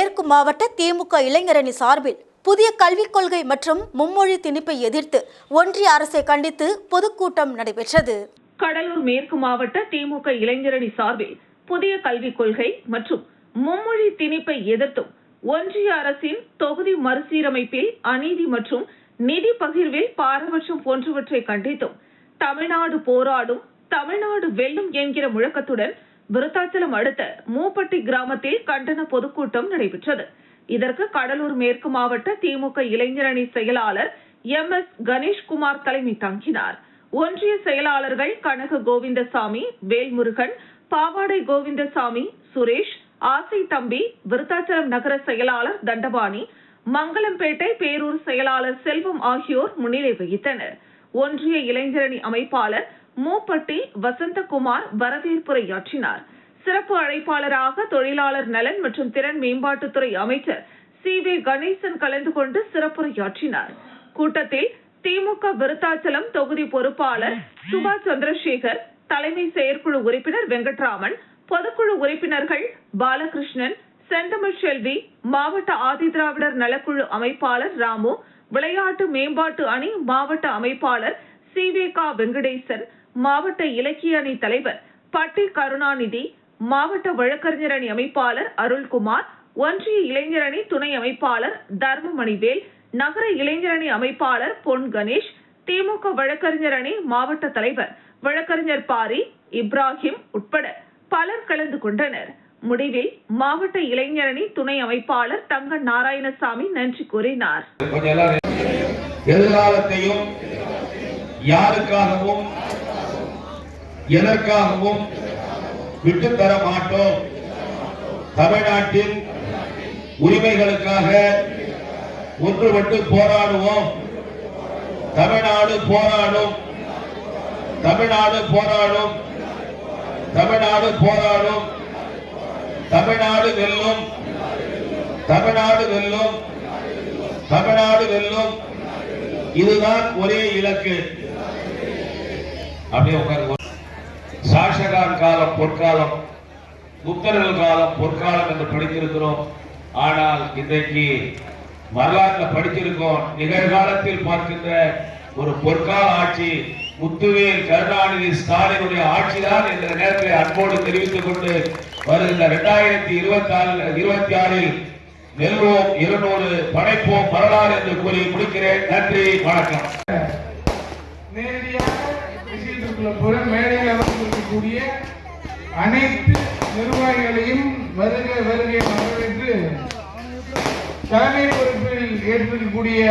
மேற்கு மாவட்ட திமுக இளைஞரணி சார்பில் புதிய கல்விக் கொள்கை மற்றும் மும்மொழி திணிப்பை எதிர்த்து ஒன்றிய அரசை கண்டித்து பொதுக்கூட்டம் நடைபெற்றது. கடலூர் மேற்கு மாவட்ட திமுக இளைஞரணி சார்பில் புதிய கல்விக் கொள்கை மற்றும் மும்மொழி திணிப்பை எதிர்த்தும் ஒன்றிய அரசின் தொகுதி மறுசீரமைப்பில் அநீதி மற்றும் நிதி பகிர்வில் பாரபட்சம் போன்றவற்றை கண்டித்தும் தமிழ்நாடு போராடும் தமிழ்நாடு வெல்லும் என்கிற முழக்கத்துடன் விருத்தாச்சலம் அடுத்த மூப்பட்டி கிராமத்தில் கண்டன பொதுக்கூட்டம் நடைபெற்றது. இதற்கு கடலூர் மேற்கு மாவட்ட திமுக இளைஞரணி செயலாளர் எம் எஸ் கணேஷ்குமார் தலைமை தாங்கினார். ஒன்றிய செயலாளர்கள் கனக கோவிந்தசாமி வேல்முருகன் பாவாடை கோவிந்தசாமி சுரேஷ் ஆசை தம்பி விருத்தாச்சலம் நகர செயலாளர் தண்டபாணி மங்களம்பேட்டை பேரூர் செயலாளர் செல்வம் ஆகியோர் முன்னிலை வகித்தனர். ஒன்றிய இளைஞரணி அமைப்பாளர் மூப்பட்டி வசந்தகுமார் வரவேற்புரையாற்றினார். சிறப்பு அழைப்பாளராக தொழிலாளர் நலன் மற்றும் திறன் மேம்பாட்டுத்துறை அமைச்சர் சி வி கணேசன் கலந்து கொண்டு சிறப்புரையாற்றினார். கூட்டத்தில் திமுக விருத்தாச்சலம் தொகுதி பொறுப்பாளர் சுபா சந்திரசேகர் தலைமை செயற்குழு உறுப்பினர் வெங்கட்ராமன் பொதுக்குழு உறுப்பினர்கள் பாலகிருஷ்ணன் செந்தமிழ் செல்வி மாவட்ட ஆதிதிராவிடர் நலக்குழு அமைப்பாளர் ராமு விளையாட்டு மேம்பாட்டு அணி மாவட்ட அமைப்பாளர் சி வே கா வெங்கடேசன் மாவட்ட இலக்கிய அணி தலைவர் பட்டி கருணாநிதி மாவட்ட வழக்கறிஞர் அணி அமைப்பாளர் அருள்குமார் ஒன்றிய இளைஞரணி துணை அமைப்பாளர் தர்மமணிவேல் நகர இளைஞரணி அமைப்பாளர் பொன் கணேஷ் திமுக வழக்கறிஞர் அணி மாவட்ட தலைவர் வழக்கறிஞர் பாரி இப்ராஹிம் உட்பட பலர் கலந்து கொண்டனர். முடிவில் மாவட்ட இளைஞரணி துணை அமைப்பாளர் தங்க நாராயணசாமி நன்றி கூறினார். எதிர்காலத்தையும் யாருக்காகவும் எதற்காகவும் விட்டுத்தர மாட்டோம் தமிழ்நாட்டின் உரிமைகளுக்காக ஒன்றுபட்டு போராடுவோம். தமிழ்நாடு போராடும். தமிழ்நாடு போராடும். தமிழ்நாடு போராடும். தமிழ்நாடு வெல்லும். தமிழ்நாடு வெல்லும். தமிழ்நாடு வெல்லும். இதுதான் ஒரே இலக்கு. அப்படியே உட்காருங்க. சாஷகான் காலம் பொற்காலம் புத்தர்கள் காலம் பொற்காலம் என்று படித்திருக்கிறோம். ஆனால் இன்றைக்கு வரலாற்றில் படிச்சிருக்கோம் நிகழ்காலத்தில் பார்க்கின்ற ஒரு பொற்கால ஆட்சி முத்துவேல் கருணாநிதி ஸ்டாலினுடைய ஆட்சிதான் என்ற நேரத்தில் அன்போடு தெரிவித்துக் கொண்டு வருகின்ற இரண்டாயிரத்தி இருபத்தி ஆறு இருபத்தி ஆறில் நெல்வோம் இருநூறு படைப்போம் வரலாறு என்று கூறி முடிக்கிறேன். நன்றி வணக்கம். போற மேடையில் அமர்ந்திருக்கக்கூடிய அனைத்து நிர்வாகிகளையும் வருக வருகை வரவேற்று தலைமை பொறுப்பில் ஏற்றிருக்கக்கூடிய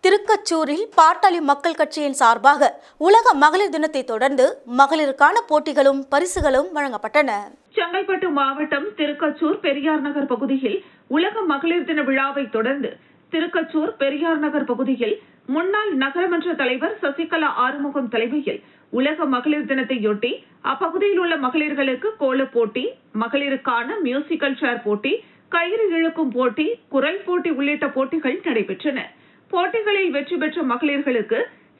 திருக்கச்சூரில் பாட்டாளி மக்கள் கட்சியின் சார்பாக உலக மகளிர் தினத்தை தொடர்ந்து மகளிருக்கான போட்டிகளும் பரிசுகளும் வழங்கப்பட்டன. செங்கல்பட்டு மாவட்டம் திருக்கச்சூர் பெரியார் நகர் பகுதியில் உலக மகளிர் தின விழாவை தொடர்ந்து திருக்கச்சூர் பெரியார் நகர் பகுதியில் முன்னாள் நகரமன்ற தலைவர் சசிகலா ஆறுமுகம் தலைமையில் உலக மகளிர் தினத்தையொட்டி அப்பகுதியில் உள்ள மகளிர்களுக்கு கோலப் போட்டி மகளிருக்கான மியூசிக்கல் சேர் போட்டி கயிறு இழுக்கும் போட்டி குரல் போட்டி உள்ளிட்ட போட்டிகள் நடைபெற்றன. போட்டிகளில் வெற்றி பெற்ற மகளிர்களுக்கு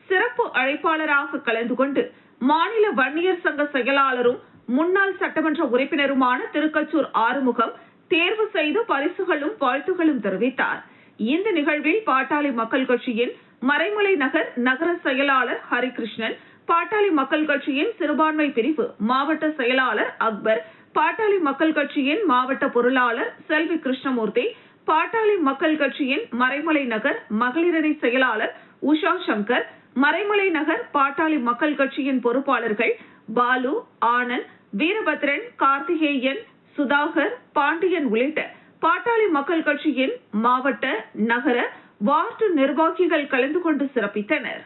சிறப்பு அழைப்பாளராக கலந்து கொண்டு மாநில வன்னியர் சங்க செயலாளரும் முன்னாள் சட்டமன்ற உறுப்பினருமான திருக்கச்சூர் ஆறுமுகம் தேர்வு செய்து பரிசுகளும் வாழ்த்துகளும் தெரிவித்தார். இந்த நிகழ்வில் பாட்டாளி மக்கள் கட்சியின் மறைமலை நகர் நகர செயலாளர் ஹரிகிருஷ்ணன் பாட்டாளி மக்கள் கட்சியின் சிறுபான்மை பிரிவு மாவட்ட செயலாளர் அக்பர் பாட்டாளி மக்கள் கட்சியின் மாவட்ட பொருளாளர் செல்வி கிருஷ்ணமூர்த்தி பாட்டாளி மக்கள் கட்சியின் மறைமலை நகர் மகளிரணி செயலாளர் உஷா சங்கர் மறைமலை நகர் பாட்டாளி மக்கள் கட்சியின் பொறுப்பாளர்கள் பாலு ஆனந்த் வீரபத்ரன் கார்த்திகேயன் சுதாகர் பாண்டியன் உள்ளிட்ட பாட்டாளி மக்கள் கட்சியின் மாவட்ட நகர வார்டு நிர்வாகிகள் கலந்து கொண்டு சிறப்பித்தனர்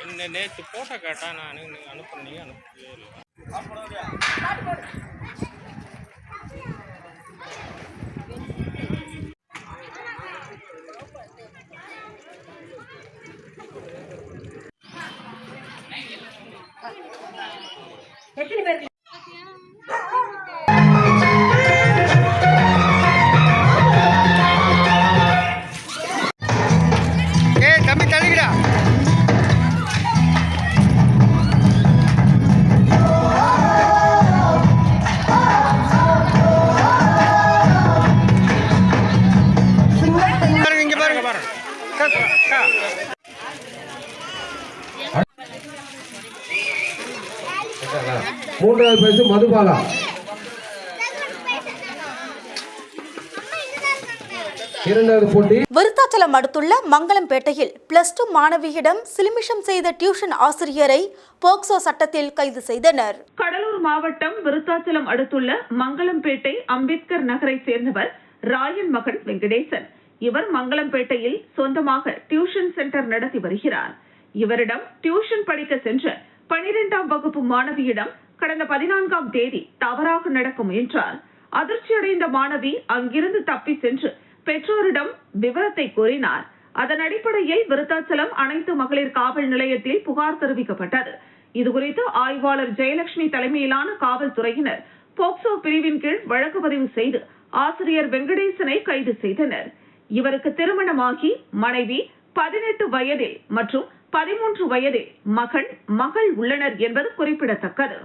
என்ன நேற்று போட்டோ கேட்டால் நான் அனுப்புனீங்க அனுப்பவே இல்லை. போட்டி. விருத்தாச்சலம் அடுத்துள்ள மங்களம்பேட்டையில் பிளஸ் டூ மாணவியிடம் சிலிமிஷம் செய்த டியூஷன் ஆசிரியரை போக்சோ சட்டத்தில் கைது செய்தனர். கடலூர் மாவட்டம் விருத்தாச்சலம் அடுத்துள்ள மங்களம்பேட்டை அம்பேத்கர் நகரை சேர்ந்தவர் ராயன் மகன் வெங்கடேசன். இவர் மங்களம்பேட்டையில் சொந்தமாக டியூஷன் சென்டர் நடத்தி வருகிறார். இவரிடம் டியூஷன் படிக்க சென்ற பனிரெண்டாம் வகுப்பு மாணவியிடம் கடந்த பதினான்காம் தேதி தவறாக நடக்க முயன்றார். அதிர்ச்சியடைந்த மாணவி அங்கிருந்து தப்பி சென்று பெற்றோரிடம் விவரத்தை கூறினார். அதன் அடிப்படையில் விருத்தாச்சலம் அனைத்து மகளிர் காவல் நிலையத்தில் புகார் தெரிவிக்கப்பட்டது. இதுகுறித்து ஆய்வாளர் ஜெயலட்சுமி தலைமையிலான காவல்துறையினர் போக்சோ பிரிவின் கீழ் வழக்கு பதிவு செய்து ஆசிரியர் வெங்கடேசனை கைது செய்தனர். இவருக்கு திருமணமாகி மனைவி பதினெட்டு வயதில் மற்றும் பதிமூன்று வயதில் மகன் மகள் உள்ளனர் என்பது குறிப்பிடத்தக்கது.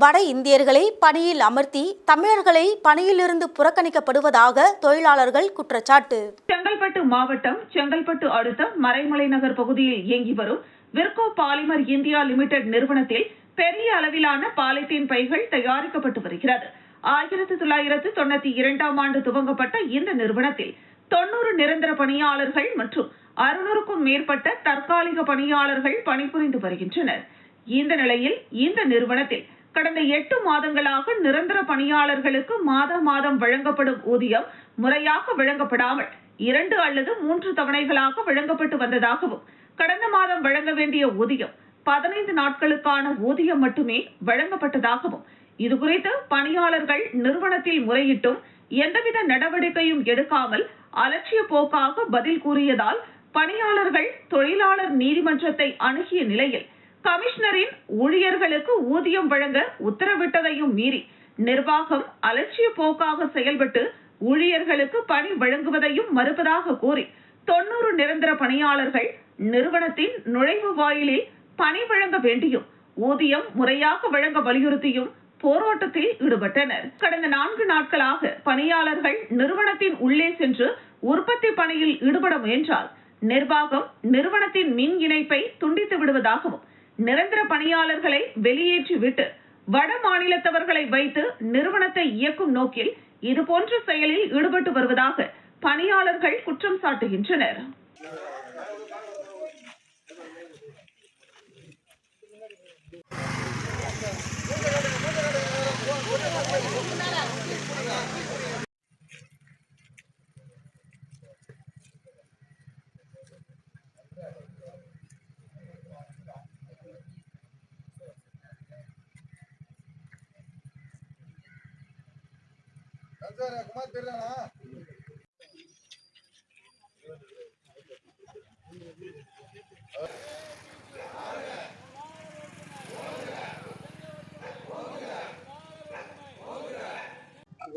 வட இந்தியர்களை பணியில் அமர்த்தி தமிழர்களை பணியிலிருந்து புறக்கணிக்கப்படுவதாக தொழிலாளர்கள் குற்றச்சாட்டு. செங்கல்பட்டு மாவட்டம் செங்கல்பட்டு அடுத்த மறைமலை நகர் பகுதியில் இயங்கி வரும் விர்கோ பாலிமர் இந்தியா லிமிடெட் நிறுவனத்தில் பெரிய அளவிலான பாலித்தீன் பைகள் தயாரிக்கப்பட்டு வருகிறது. ஆயிரத்தி தொள்ளாயிரத்து தொண்ணூத்தி இரண்டாம் ஆண்டு துவங்கப்பட்ட இந்த நிறுவனத்தில் தொண்ணூறு நிரந்தர பணியாளர்கள் மற்றும் அறுநூறுக்கும் மேற்பட்ட தற்காலிக பணியாளர்கள் பணிபுரிந்து வருகின்றனர். இந்த நிலையில் இந்த நிறுவனத்தில் கடந்த எட்டு மாதங்களாக நிரந்தர பணியாளர்களுக்கு மாதம் மாதம் வழங்கப்படும் ஊதியம் முறையாக வழங்கப்படாமல் இரண்டு அல்லது மூன்று தவணைகளாக வழங்கப்பட்டு வந்ததாகவும் கடந்த மாதம் வழங்க வேண்டிய ஊதியம் பதினைந்து நாட்களுக்கான ஊதியம் மட்டுமே வழங்கப்பட்டதாகவும் இதுகுறித்து பணியாளர்கள் நிறுவனத்தில் முறையிட்டும் எந்தவித நடவடிக்கையும் எடுக்காமல் அலட்சிய போக்காக பதில் கூறியதால் பணியாளர்கள் தொழிலாளர் நீதிமன்றத்தை அணுகிய நிலையில் கமிஷனரின் ஊழியர்களுக்கு ஊதியம் வழங்க உத்தரவிட்டதையும் மீறி நிர்வாகம் அலட்சிய போக்காக செயல்பட்டு ஊழியர்களுக்கு பணி வழங்குவதையும் மறுப்பதாக கூறி தொன்னூறு நிரந்தர பணியாளர்கள் நிறுவனத்தின் நுழைவு வாயிலில் பணி வழங்க வேண்டியும் ஊதியம் முறையாக வழங்க வலியுறுத்தியும் போராட்டத்தில் ஈடுபட்டனர். கடந்த நான்கு நாட்களாக பணியாளர்கள் நிறுவனத்தின் உள்ளே சென்று உற்பத்தி பணியில் ஈடுபட முயன்றால் நிர்வாகம் நிறுவனத்தின் மின் இணைப்பை துண்டித்து விடுவதாகவும் நிரந்தர பணியாளர்களை வெளியேற்றிவிட்டு வட மாநிலத்தவர்களை வைத்து நிறுவனத்தை இயக்கும் நோக்கில் இதுபோன்ற செயலில் ஈடுபட்டு வருவதாக பணியாளர்கள் குற்றம் சாட்டுகின்றனர்.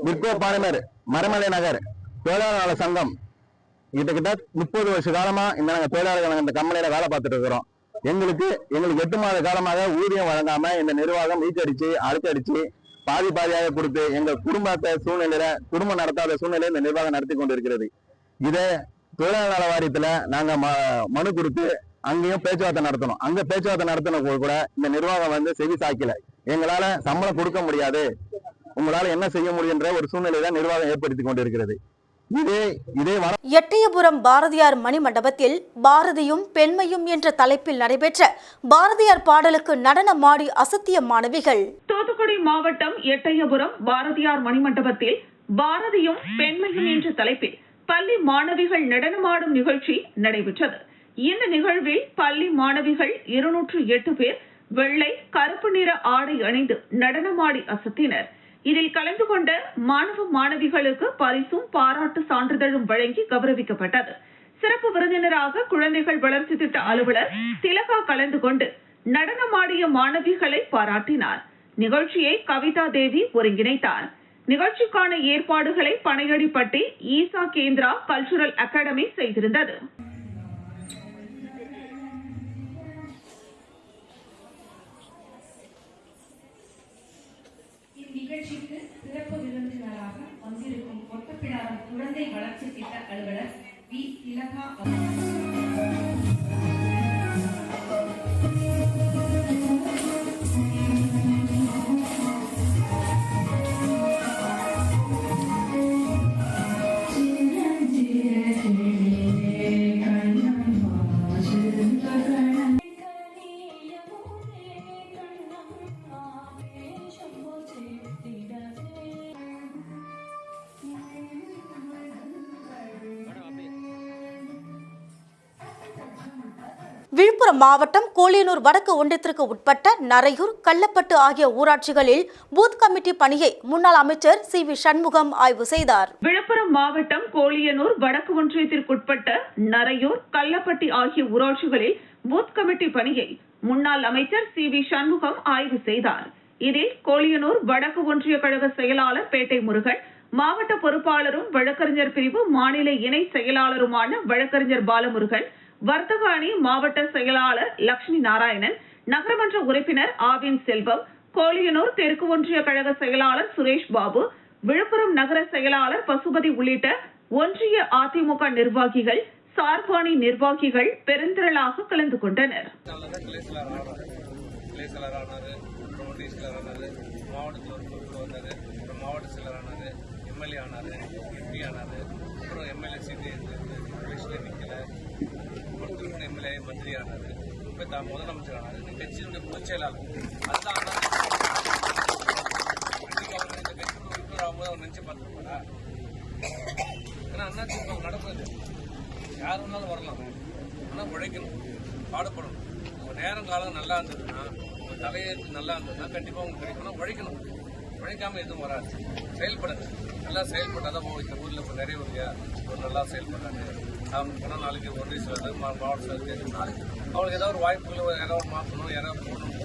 விற்கோ பாலிமர் மரமலை நகர் தொழிலாளர் நல சங்கம். கிட்டத்தட்ட முப்பது வருஷ காலமா இந்த நாங்க தொழிலாளர்கள் இந்த கம்பெனியில வேலை பார்த்துட்டு இருக்கிறோம். எங்களுக்கு எங்களுக்கு எட்டு மாத காலமாக ஊதியம் வழங்காம இந்த நிர்வாகம் ஈச்சடிச்சு அடிச்சு பாதி பாதியாக கொடுத்து எங்க குடும்பத்தை சூழ்நிலையில குடும்பம் நடத்தாத சூழ்நிலையில இந்த நிர்வாகம் நடத்தி கொண்டு இருக்கிறது இதே தொழிலாளர் நல வாரியத்துல நாங்க ம- மனு கொடுத்து அங்கேயும் பேச்சுவார்த்தை நடத்தணும். அங்க பேச்சுவார்த்தை நடத்தின கூட இந்த நிர்வாகம் வந்து செவி சாய்க்கல. எங்களால சம்பளம் கொடுக்க முடியாது. உங்களால என்ன செய்ய முடியுன்ற ஒரு சூழ்நிலை தான் நிர்வாகம் ஏற்படுத்தி கொண்டிருக்கிறது. எட்டயபுரம் பாரதியார் மணிமண்டபத்தில் பாரதியும் பெண்மையும் என்ற தலைப்பில் நடைபெற்ற பாரதியார் பாடலுக்கு நடனமாடி அசத்திய மாணவிகள். தூத்துக்குடி மாவட்டம் எட்டயபுரம் பாரதியார் மணிமண்டபத்தில் பாரதியும் பெண்மையும் என்ற தலைப்பில் பள்ளி மாணவிகள் நடனமாடும் நிகழ்ச்சி நடைபெற்றது. இந்த நிகழ்வில் பள்ளி மாணவிகள் இருநூற்று எட்டு பேர் வெள்ளை கருப்பு நிற ஆடை அணிந்து நடனமாடி அசத்தினர். இதில் கலந்து கொண்ட மாணவ மாணவிகளுக்கு பரிசும் பாராட்டு சான்றிதழும் வழங்கி கௌரவிக்கப்பட்டது. சிறப்பு விருந்தினராக குழந்தைகள் வளர்ச்சி திட்ட அலுவலர் திலகா கலந்து கொண்டு நடனமாடிய மாணவிகளை பாராட்டினார். நிகழ்ச்சியை கவிதா தேவி ஒருங்கிணைத்தார். நிகழ்ச்சிக்கான ஏற்பாடுகளை பனையடிப்பட்டி ஈசா கேந்திரா கல்ச்சுரல் அகாடமி செய்திருந்தது. நிகழ்ச்சிக்கு சிறப்பு விருந்தினராக வந்திருக்கும் ஒட்டப்பிடாரம் குழந்தை வளர்ச்சி திட்ட அலுவலர் மாவட்டம் கோலியனூர் வடக்கு ஒன்றியத்திற்கு உட்பட்ட நரையூர் கள்ளப்பட்டு ஆகிய ஊராட்சிகளில் பூத் கமிட்டி பணியை முன்னாள் அமைச்சர் சி வி சண்முகம் ஆய்வு செய்தார். விழுப்புரம் மாவட்டம் கோலியனூர் வடக்கு ஒன்றியத்திற்குட்பட்ட நரையூர் கல்லப்பட்டி ஆகிய ஊராட்சிகளில் பூத் கமிட்டி பணியை முன்னாள் அமைச்சர் சி வி சண்முகம் ஆய்வு செய்தார். இதில் கோலியனூர் வடக்கு ஒன்றிய கழக செயலாளர் பேட்டை முருகன் மாவட்ட பொறுப்பாளரும் வழக்கறிஞர் பிரிவு மாநில இணை செயலாளருமான வழக்கறிஞர் பாலமுருகன் வர்த்தக அணி மாவட்ட செயலாளர் லட்சுமி நாராயணன் நகரமன்ற உறுப்பினர் ஆவின் செல்வம் கோலியனூர் தெற்கு ஒன்றிய கழக செயலாளர் சுரேஷ் பாபு விழுப்புரம் நகர செயலாளர் பசுபதி உள்ளிட்ட ஒன்றிய அதிமுக நிர்வாகிகள் சார்பாணி நிர்வாகிகள் பெருந்திரளாக கலந்து கொண்டனர். மாவட்ட செயலர் ஆனார் எம்எல்ஏ ஆனார் எம்பி ஆனார் அப்புறம் எம்எல்ஏ சீட்டு திருமண எம்எல்ஏ இப்போ தான் முதலமைச்சர் ஆனார் இந்த கட்சியினுடைய பொதுச் செயலாளர். அதுதான் அண்ணா அவர் இந்த கட்சியோட உறுப்பினர் ஆகும்போது அவர் நினச்சி பார்த்துருப்பாரா? ஏன்னா அண்ணா திமுக நடக்குது யார் வேணாலும் வரலாம். ஆனால் உழைக்கணும். பாடுபடணும். உங்க நேரம் காலம் நல்லா இருந்ததுன்னா உங்க தலையெழுத்து நல்லா இருந்ததுன்னா கண்டிப்பாக உங்களுக்கு கிடைக்கணும் உழைக்கணும். உழைக்காமல் எதுவும் வராது. செயல்படுங்க. நல்லா செயல்பட்டாதான் ஓ, இந்த ஊரில் இப்போ நிறைய ஒரு ஒரு நல்லா செயல்படுறாங்க. போனால் நாளைக்கு ஒன்றிய செயலர் மா- மாவட்ட நாளைக்கு அவங்களுக்கு ஏதாவது ஒரு வாய்ப்புகள் யாராவது மாற்றணும் யாராவது போடணும்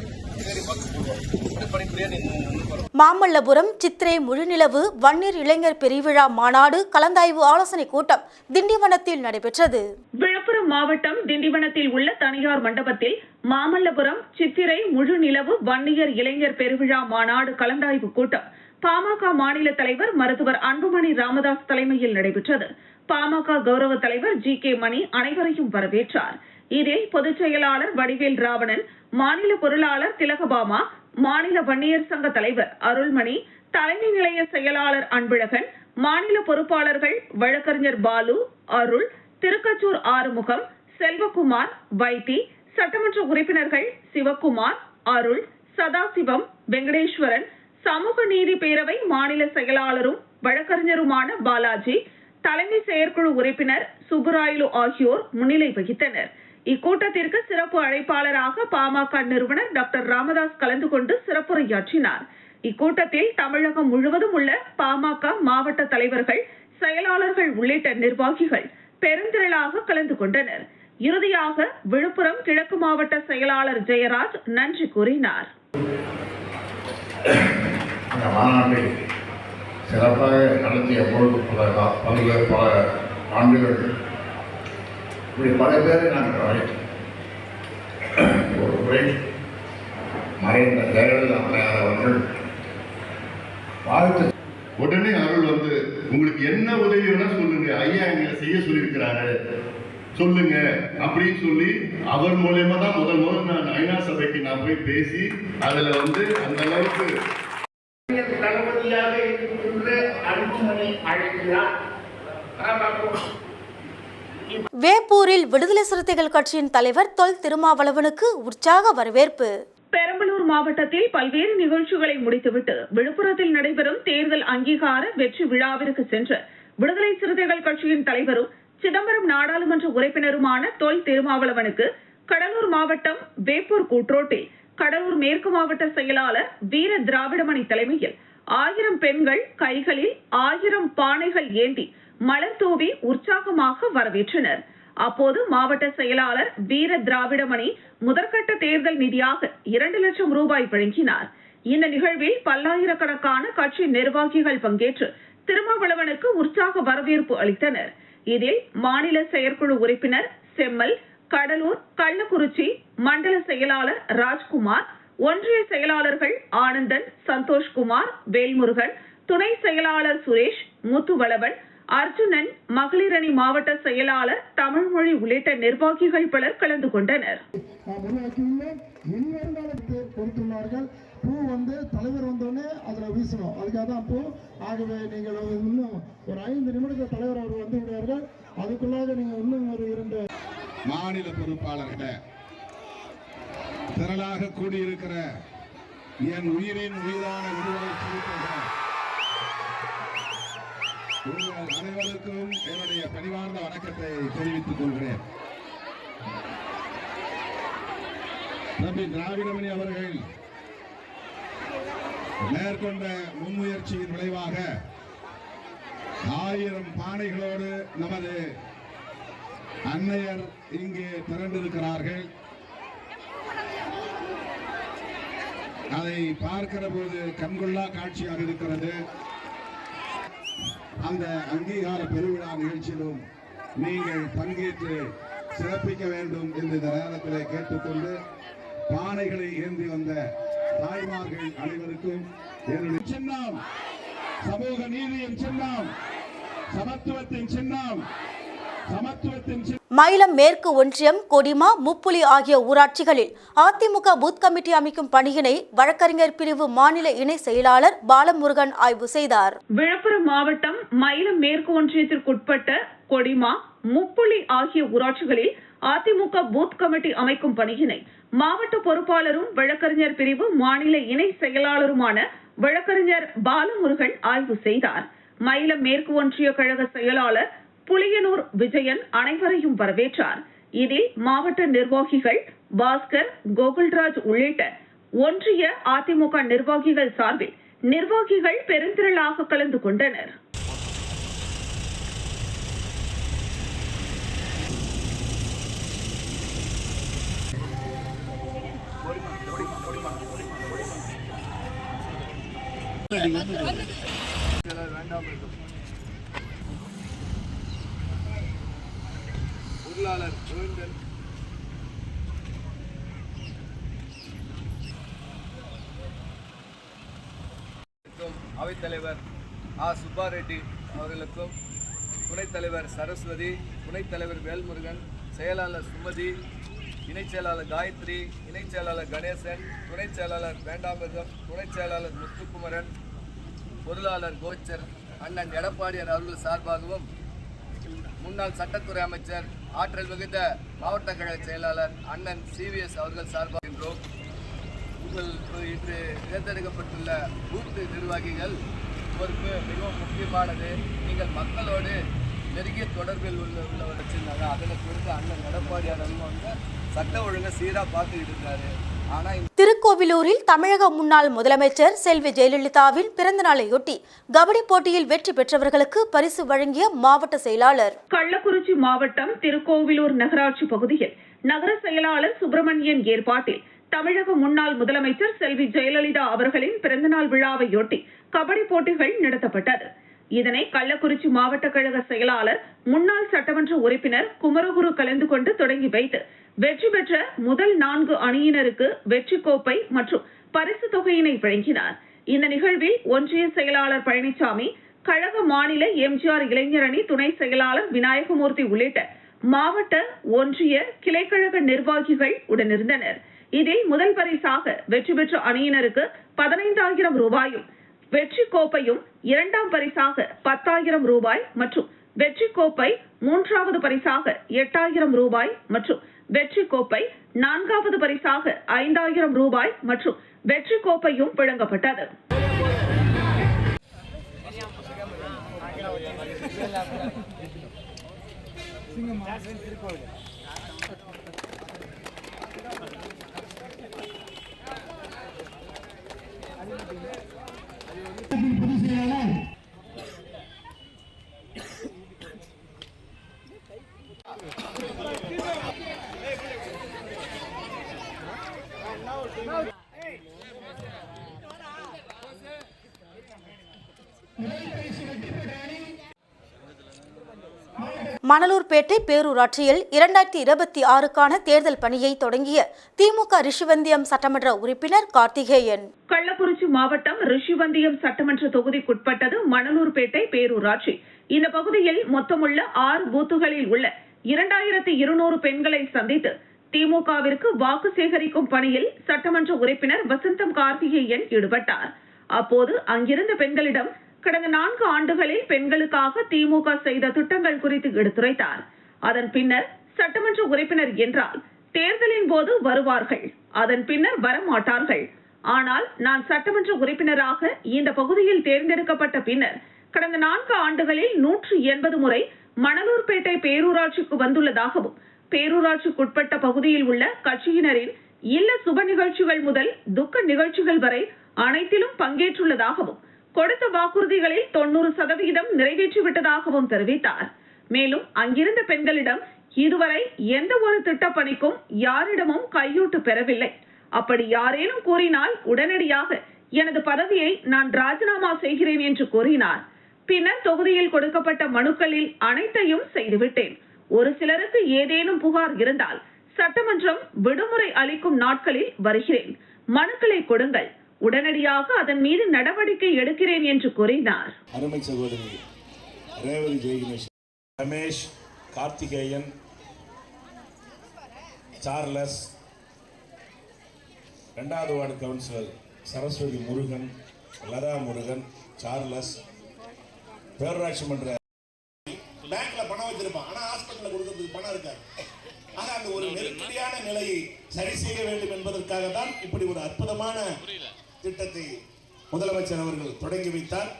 மாமல்லபுரம் சித்திரை முழுநிலவு வன்னியர் இளைஞர் பெருவிழா மாநாடு கலந்தாய்வு ஆலோசனை கூட்டம் திண்டிவனத்தில் நடைபெற்றது. விழுப்புரம் மாவட்டம் திண்டிவனத்தில் உள்ள தனியார் மண்டபத்தில் மாமல்லபுரம் சித்திரை முழு நிலவு வன்னியர் இளைஞர் பெருவிழா மாநாடு கலந்தாய்வு கூட்டம். பாமக மாநில தலைவர் மருத்துவர் அன்புமணி ராமதாஸ் தலைமையில் நடைபெற்றது. பாமக கௌரவ தலைவர் ஜி கே மணி அனைவரையும் வரவேற்றார். இதில் பொதுச் செயலாளர் வடிவேல் ராவணன் மாநில பொருளாளர் திலகபாமா மாநில வன்னியர் சங்க தலைவர் அருள்மணி தலைமை நிலைய செயலாளர் அன்பழகன் மாநில பொறுப்பாளர்கள் வழக்கறிஞர் பாலு அருள் திருக்கச்சூர் ஆறுமுகம் செல்வகுமார் வைத்தி சட்டமன்ற உறுப்பினர்கள் சிவக்குமார் அருள் சதாசிவம் வெங்கடேஸ்வரன் சமூக நீதி பேரவை மாநில செயலாளரும் வழக்கறிஞருமான பாலாஜி தலைமை செயற்குழு உறுப்பினர் சுகுராயலு ஆகியோர் முன்னிலை வகித்தனர். இக்கூட்டத்திற்கு சிறப்பு அழைப்பாளராக பாமக நிறுவனர் டாக்டர் ராமதாஸ் கலந்து கொண்டு சிறப்புரையாற்றினார். இக்கூட்டத்தில் தமிழகம் முழுவதும் உள்ள பாமக மாவட்ட தலைவர்கள் செயலாளர்கள் உள்ளிட்ட நிர்வாகிகள் பெருந்திரளாக கலந்து கொண்டனர். இறுதியாக விழுப்புரம் கிழக்கு மாவட்ட செயலாளர் ஜெயராஜ் நன்றி கூறினார். இந்த மாநாட்டை சிறப்பாக நடத்திய பொழுது பல கா- பல்வேறு பல ஆண்டுகள். இப்படி பல பேரை நாங்கள் அழைத்தோம் ஒரு முறை மறைந்த ஜெயலலிதா அம்மையார் அவர்கள் வாழ்த்து உடனே அருள் வந்து உங்களுக்கு என்ன உதவி வேணா சொல்லுங்க. ஐயா எங்களை செய்ய சொல்லியிருக்கிறாரு. சொல்லுங்க. அப்படின்னு சொல்லி அவர் மூலயமா தான் முதல் முதல் நான் ஐநா சபைக்கு நான் போய் பேசி அதுல வந்து அந்த அளவுக்கு தளபதியாக இருக்கின்ற அன்புமணி அழைக்கிறார். வேப்பூரில் விடுதலை சிறுத்தைகள் கட்சியின் தலைவர் தொல் திருமாவளவனுக்கு உற்சாக வரவேற்பு. பெரம்பலூர் மாவட்டத்தில் பல்வேறு நிகழ்ச்சிகளை முடித்துவிட்டு விழுப்புரத்தில் நடைபெறும் தேர்தல் அங்கீகார வெற்றி விழாவிற்கு சென்ற விடுதலை சிறுத்தைகள் கட்சியின் தலைவரும் சிதம்பரம் நாடாளுமன்ற உறுப்பினருமான தொல் திருமாவளவனுக்கு கடலூர் மாவட்டம் வேப்பூர் கூட்ரோட்டில் கடலூர் மேற்கு மாவட்ட செயலாளர் வீர திராவிடமணி தலைமையில் ஆயிரம் பெண்கள் கைகளில் ஆயிரம் பானைகள் ஏந்தி மலர் தூவி உற்சாகமாக வரவேற்றனர். அப்போது மாவட்ட செயலாளர் வீர திராவிடமணி முதற்கட்ட தேர்தல் நிதியாக இரண்டு லட்சம் ரூபாய் வழங்கினார். இந்த நிகழ்வில் பல்லாயிரக்கணக்கான கட்சி நிர்வாகிகள் பங்கேற்று திருமாவளவனுக்கு உற்சாக வரவேற்பு அளித்தனர். இதில் மாநில செயற்குழு உறுப்பினர் செம்மல் கடலூர் கள்ளக்குறிச்சி மண்டல செயலாளர் ராஜ்குமார் ஒன்றிய செயலாளர்கள் ஆனந்தன் சந்தோஷ்குமார் வேல்முருகன் துணை செயலாளர் சுரேஷ் முத்துவளவன் அர்ஜுனன் மகளிரணி மாவட்ட செயலாளர் தமிழ்மொழி உள்ளிட்ட நிர்வாகிகள் பலர் கலந்து கொண்டனர். கொடுத்துள்ளார்கள். பூ வந்து தலைவர் வந்தோடனே அதில் வீசணும். அதுக்காக தான் பூ. ஆகவே நீங்கள் இன்னும் ஒரு ஐந்து நிமிடத்தில் தலைவர் அவர் வந்து விடுவார்கள். அதுக்குள்ளாக நீங்கள் இன்னும் ஒரு இரண்டு மாநில பொறுப்பாளர்களே திரளாக கூடியிருக்கிற என் உயிரின் உயிரான விடுதலை சிறுத்தைகள் உங்கள் அனைவருக்கும் என்னுடைய பணிவார்ந்த வணக்கத்தை தெரிவித்துக் கொள்கிறேன். தம்பி திராவிடமணி அவர்கள் மேற்கொண்ட முன்முயற்சியின் விளைவாக ஆயிரம் பானைகளோடு நமது அன்னையர் இங்கே திரண்டிருக்கிறார்கள் அதை பார்க்கிற போது கண்கொள்ளா காட்சியாக இருக்கிறது. அந்த அங்கீகார பெருவிழா நிகழ்ச்சியிலும் நீங்கள் பங்கேற்று சிறப்பிக்க வேண்டும் என்று இந்த நேரத்தில் கேட்டுக்கொண்டு பானைகளை ஏந்தி வந்த தாய்மார்கள் அனைவருக்கும் என்னுடைய சின்னம் சமூக நீதியின் சின்னம் சமத்துவத்தின் சின்னம் சமத்துவத்தின் சின்னம் மயிலம் மேற்கு ஒன்றியம் கொடிமா முப்புலி ஆகிய ஊராட்சிகளில் அதிமுக பூத் கமிட்டி அமைக்கும் பணியினை வழக்கறிஞர் பிரிவு மாநில இணை செயலாளர் பாலமுருகன் ஆய்வு செய்தார். விழுப்புரம் மாவட்டம் மயிலம் மேற்கு ஒன்றியத்திற்குட்பட்ட கொடிமா முப்புலி ஆகிய ஊராட்சிகளில் அதிமுக பூத் கமிட்டி அமைக்கும் பணியினை மாவட்ட பொறுப்பாளரும் வழக்கறிஞர் பிரிவு மாநில இணை செயலாளருமான வழக்கறிஞர் பாலமுருகன் ஆய்வு செய்தார். மயிலம் மேற்கு ஒன்றிய கழக செயலாளர் புளியனூர் விஜயன் அனைவரையும் வரவேற்றார். இதில் மாவட்ட நிர்வாகிகள் பாஸ்கர் கோகுல்ராஜ் உள்ளிட்ட ஒன்றிய அதிமுக நிர்வாகிகள் சார்பில் நிர்வாகிகள் பெருந்திரளாக கலந்து கொண்டனர். பொருளாளர் கோவிந்தன் அவைத்தலைவர் ஆ. சுப்பாரெட்டி அவர்களுக்கும் துணைத் தலைவர் சரஸ்வதி துணைத் தலைவர் வேல்முருகன் செயலாளர் சுமதி இணைச் செயலாளர் காயத்ரி இணைச் செயலாளர் கணேசன் துணைச் செயலாளர் வேண்டாமிர்தம் துணைச் செயலாளர் முத்துக்குமரன் பொருளாளர் கோச்சர் அண்ணன் எடப்பாடியார் அவர்கள் சார்பாகவும் முன்னாள் சட்டத்துறை அமைச்சர் ஆற்றல் மிகுந்த மாவட்ட கழக செயலாளர் அண்ணன் சிவிஎஸ் அவர்கள் சார்பாகின்றோம் உங்கள் இன்று தேர்ந்தெடுக்கப்பட்டுள்ள பூத்து நிர்வாகிகள் பொறுப்பு மிகவும் முக்கியமானது. நீங்கள் மக்களோடு நெருங்கிய தொடர்பில் உள்ள உள்ளவர் வச்சிருந்தாங்க. அதில் குறித்து அண்ணன் எடப்பாடியார் அவங்க வந்து சட்ட ஒழுங்கை சீராக பார்த்துக்கிட்டு இருக்காரு. திருக்கோவிலூரில் தமிழக முன்னாள் முதலமைச்சர் செல்வி ஜெயலலிதாவின் பிறந்த நாளையொட்டி கபடி போட்டியில் வெற்றி பெற்றவர்களுக்கு பரிசு வழங்கிய மாவட்ட செயலாளர். கள்ளக்குறிச்சி மாவட்டம் திருக்கோவிலூர் நகராட்சி பகுதியில் நகர செயலாளர் சுப்பிரமணியன் ஏற்பாட்டில் தமிழக முன்னாள் முதலமைச்சர் செல்வி ஜெயலலிதா அவர்களின் பிறந்தநாள் விழாவையொட்டி கபடி போட்டிகள் நடத்தப்பட்டது. இதனை கள்ளக்குறிச்சி மாவட்ட கழக செயலாளர் முன்னாள் சட்டமன்ற உறுப்பினர் குமரகுரு கலந்து கொண்டு தொடங்கி வைத்து வெற்றி பெற்ற முதல் நான்கு அணியினருக்கு வெற்றி கோப்பை மற்றும் பரிசு தொகையினை வழங்கினார். இந்த நிகழ்வில் ஒன்றிய செயலாளர் பழனிசாமி கழக மாநில எம்ஜிஆர் இளைஞரணி துணை செயலாளர் விநாயகமூர்த்தி உள்ளிட்ட மாவட்ட ஒன்றிய கிளைக்கழக நிர்வாகிகள் உடனிருந்தனர். இதில் முதல் பரிசாக வெற்றி பெற்ற அணியினருக்கு பதினைந்தாயிரம் ரூபாயும் வெற்றி கோப்பையும் இரண்டாம் பரிசாக பத்தாயிரம் ரூபாய் மற்றும் வெற்றி கோப்பை மூன்றாவது பரிசாக எட்டாயிரம் ரூபாய் மற்றும் வெற்றி கோப்பை நான்காவது பரிசாக ஐந்தாயிரம் ரூபாய் மற்றும் வெற்றி கோப்பையும் வழங்கப்பட்டது பொதுச் மணலூர்பேட்டை பேரூராட்சியில் இரண்டாயிரத்தி இருபத்தி ஆறுக்கான தேர்தல் பணியை தொடங்கிய திமுக ரிஷிவந்தியம் சட்டமன்ற உறுப்பினர் கார்த்திகேயன். கள்ளக்குறிச்சி மாவட்டம் ரிஷிவந்தியம் சட்டமன்ற தொகுதிக்குட்பட்டது மணலூர்பேட்டை பேரூராட்சி. இந்த பகுதியில் மொத்தமுள்ள ஆறு பூத்துகளில் உள்ள இரண்டாயிரத்தி இருநூறு பெண்களை சந்தித்து திமுகவிற்கு வாக்கு சேகரிக்கும் பணியில் சட்டமன்ற உறுப்பினர் வசந்தம் கார்த்திகேயன் ஈடுபட்டார். அப்போது அங்கிருந்த பெண்களிடம் கடந்த நான்கு ஆண்டுகளில் பெண்களுக்காக திமுக செய்த திட்டங்கள் குறித்து எடுத்துரைத்தார். அதன் பின்னர் சட்டமன்ற உறுப்பினர் என்றால் தேர்தலின் போது வருவார்கள் அதன் பின்னர் வரமாட்டார்கள். ஆனால் நான் சட்டமன்ற உறுப்பினராக இந்த பகுதியில் தேர்ந்தெடுக்கப்பட்ட பின்னர் கடந்த நான்கு ஆண்டுகளில் நூற்று எண்பது முறை மணலூர்பேட்டை பேரூராட்சிக்கு வந்துள்ளதாகவும் பேரூராட்சிக்குட்பட்ட பகுதியில் உள்ள கட்சியினரின் இல்ல சுப நிகழ்ச்சிகள் முதல் துக்க நிகழ்ச்சிகள் வரை அனைத்திலும் பங்கேற்றுள்ளதாகவும் கொடுத்த வாக்குறுதிகளில் தொண்ணூறு சதவிகிதம் நிறைவேற்றிவிட்டதாகவும் தெரிவித்தார். மேலும் அங்கிருந்த பெண்களிடம் இதுவரை எந்த ஒரு திட்டப்பணிக்கும் யாரிடமும் கையூட்டு பெறவில்லை. அப்படி யாரேனும் கூறினால் உடனடியாக எனது பதவியை நான் ராஜினாமா செய்கிறேன் என்று கூறினார். பின்னர் தொகுதியில் கொடுக்கப்பட்ட மனுக்களில் அனைத்தையும் செய்துவிட்டேன். ஒரு சிலருக்கு ஏதேனும் புகார் இருந்தால் சட்டமன்றம் விடுமுறை அளிக்கும் நாட்களில் வருகிறேன். மனுக்களை கொடுங்கள். உடனடியாக அதன் மீது நடவடிக்கை எடுக்கிறேன் என்று கூறினார். அருமை சகோதரி ரேவதி ஜெயகணேஷ் ரமேஷ் கார்த்திகேயன் சார்லஸ் ரெண்டாவது ward councillor Saraswathi Murugan Latha Murugan Charles பேரூராட்சி மன்ற பேங்க்ல பணம் வச்சிருப்பான் ஆனா ஹாஸ்பிட்டல்ல கொடுக்கறதுக்கு பணம் இருக்காது ஆக அந்த ஒரு நெருக்கடியான நிலையை சரி செய்ய வேண்டும் என்பதற்காக தான் இப்படி ஒரு அற்புதமான திட்டத்தை முதலமைச்சர் அவர்கள் தொடங்கி வைத்தார்.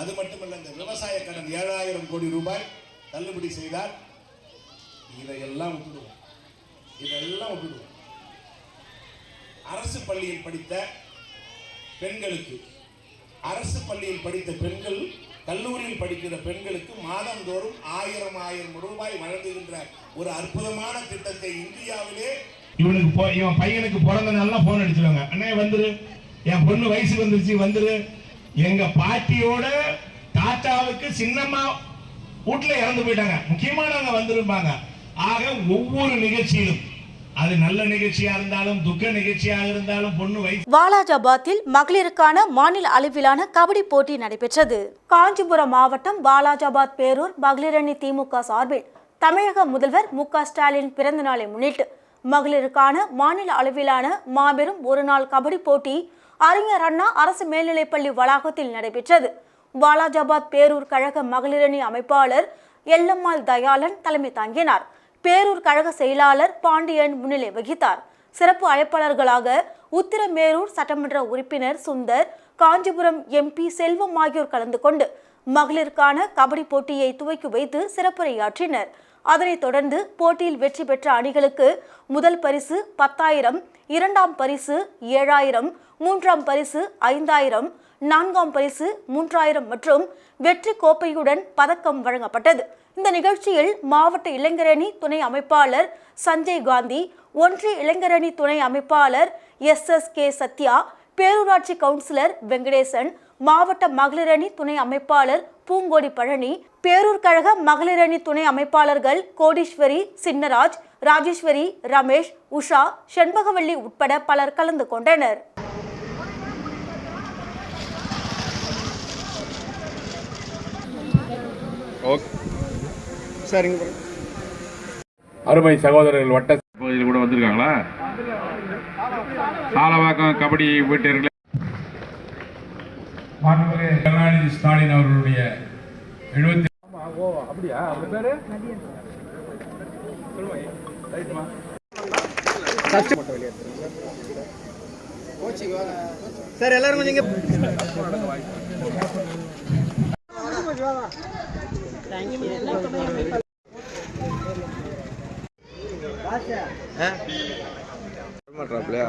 அது மட்டுமல்ல இந்த விவசாய கடன் ஏழாயிரம் கோடி ரூபாய் தள்ளுபடி செய்தார். இதையெல்லாம் விட்டுடுவோம் இதெல்லாம் விட்டுடுவோம் அரசு பள்ளியில் படித்த பெண்களுக்கு அரசு பள்ளியில் படித்த பெண்கள் கல்லூரியில் படிக்கிற பெண்களுக்கு மாதந்தோறும் ஆயிரம் ஆயிரம் ரூபாய் வழங்குகின்ற ஒரு அற்புதமான திட்டத்தை இந்தியாவிலே இவனுக்கு இவன் பையனுக்கு பிறந்த நாள்லாம் போன் அடிச்சிருவாங்க. அண்ணே வந்துரு. என் பொண்ணு வயசு வந்துருச்சு வந்துரு. எங்க பாட்டியோட தாத்தாவுக்கு சின்னம்மா வீட்டுல இறந்து போயிட்டாங்க. முக்கியமானவங்க வந்திருப்பாங்க ஆக ஒவ்வொரு நிகழ்ச்சியிலும் அது நல்ல நிகழ்ச்சியா இருந்தாலும் துக்க நிகழ்ச்சியாக இருந்தாலும் பொண்ணு வயசு வாலாஜாபாத்தில் மகளிருக்கான மாநில அளவிலான கபடி போட்டி நடைபெற்றது. காஞ்சிபுரம் மாவட்டம் வாலாஜாபாத் பேரூர் மகளிரணி திமுக சார்பில் தமிழக முதல்வர் மு க ஸ்டாலின் பிறந்த நாளை முன்னிட்டு மகளிருக்கான மாநில அளவிலான மாபெரும் ஒருநாள் கபடி போட்டி அறிஞர் அண்ணா அரசு மேல்நிலைப்பள்ளி வளாகத்தில் நடைபெற்றது. வாலாஜாபாத் பேரூர் கழக மகளிரணி அமைப்பாளர் எல்லம்மாள் தயாளன் தலைமை தாங்கினார். பேரூர் கழக செயலாளர் பாண்டியன் முன்னிலை வகித்தார். சிறப்பு அழைப்பாளர்களாக உத்திரமேரூர் சட்டமன்ற உறுப்பினர் சுந்தர் காஞ்சிபுரம் எம்பி செல்வம் ஆகியோர் கலந்து கொண்டு மகளிருக்கான கபடி போட்டியை துவக்கி வைத்து சிறப்புரையாற்றினர். அதனைத் தொடர்ந்து போட்டியில் வெற்றி பெற்ற அணிகளுக்கு முதல் பரிசு பத்தாயிரம் இரண்டாம் பரிசு ஏழாயிரம் மூன்றாம் பரிசு ஐந்தாயிரம் நான்காம் பரிசு மூன்றாயிரம் மற்றும் வெற்றி கோப்பையுடன் பதக்கம் வழங்கப்பட்டது. இந்த நிகழ்ச்சியில் மாவட்ட இளைஞரணி துணை அமைப்பாளர் சஞ்சய் காந்தி ஒன்றிய இளைஞரணி துணை அமைப்பாளர் எஸ் எஸ் கே சத்யா பேரூராட்சி கவுன்சிலர் வெங்கடேசன் மாவட்ட மகளிரணி துணை அமைப்பாளர் பூங்கோடி பழனி பேரூர் கழக மகளிரணி துணை அமைப்பாளர்கள் கோடீஸ்வரி சின்னராஜ் ராஜேஸ்வரி ரமேஷ் உஷா செண்பகவல்லி உட்பட பலர் கலந்து கொண்டனர். அருமை சகோதரர்கள் வட்ட பகுதியில் கூட வந்திருக்காங்களா? சாலவாக்கம் கபடி வீட்டர்களே கருணாநிதி ஸ்டாலின் அவர்களுடைய எழுபத்தி சார் எல்லாரும் கொஞ்சம் இங்க மாட்டாப்லையா?